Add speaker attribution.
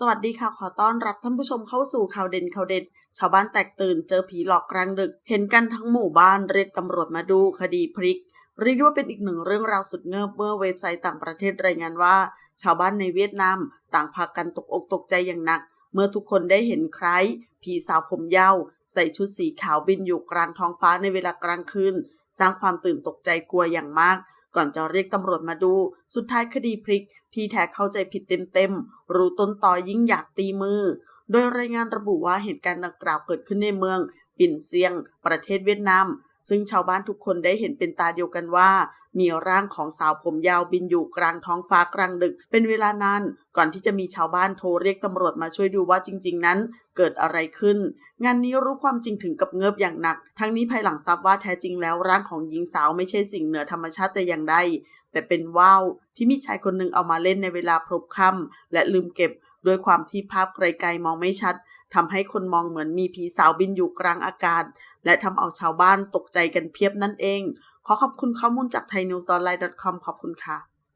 Speaker 1: สวัสดีค่ะ ขอต้อนรับท่านผู้ชมเข้าสู่ข่าวเด่นข่าวเด็ด ชาวบ้านแตกตื่นเจอผีหลอกกลางดึก เห็นกันทั้งหมู่บ้านเรียกตำรวจมาดูคดีพลิกเรียกได้ว่าเป็นอีกหนึ่งเรื่องราวสุดเงิบเมื่อเว็บไซต์ต่างประเทศรายงานว่า ชาวบ้านในเวียดนามต่างพากันตกอกตกใจอย่างหนัก เมื่อทุกคนได้เห็นใครผีสาวผมยาวใส่ชุดสีขาวบินอยู่กลางท้องฟ้าในเวลากลางคืนสร้างความตื่นตกใจกลัวอย่างมาก ก่อนจะเรียกตำรวจมาดู สุดท้ายคดีพลิก ที่แท้เข้าใจผิดเต็มๆ รู้ต้นตอยิ่งอยากตีมือ โดยรายงานระบุว่าเหตุการณ์ดังกล่าวเกิดขึ้นในเมือง ปิ่นเซียง ประเทศเวียดนาม ซึ่งชาวบ้านทุกคนได้เห็นเป็นตาเดียวกันว่า มีร่างของสาวผมยาวบินอยู่กลางท้องฟ้ากลางดึก เป็นเวลานานก่อนที่จะมีชาวบ้านโทรเรียกตำรวจมาช่วยดูว่าจริง ๆ นั้น เกิดอะไรขึ้น งานนี้รู้ความจริงถึงกับเงิบอย่างหนัก ทั้งนี้ภายหลังทราบว่าแท้จริงแล้วร่างของหญิงสาวไม่ใช่สิ่งเหนือธรรมชาติแต่อย่างใดแต่เป็นว่าวที่มีชายคนหนึ่งเอามาเล่นในเวลาพลบค่ำและลืมเก็บด้วยความที่ภาพไกลๆมองไม่ชัด ทำให้คนมองเหมือนมีผีสาวบินอยู่กลางอากาศ และทำเอาชาวบ้านตกใจกันเพียบนั่นเอง ขอขอบคุณข้อมูลจากไทยนิวส์ออนไลน์ .com ขอบคุณค่ะ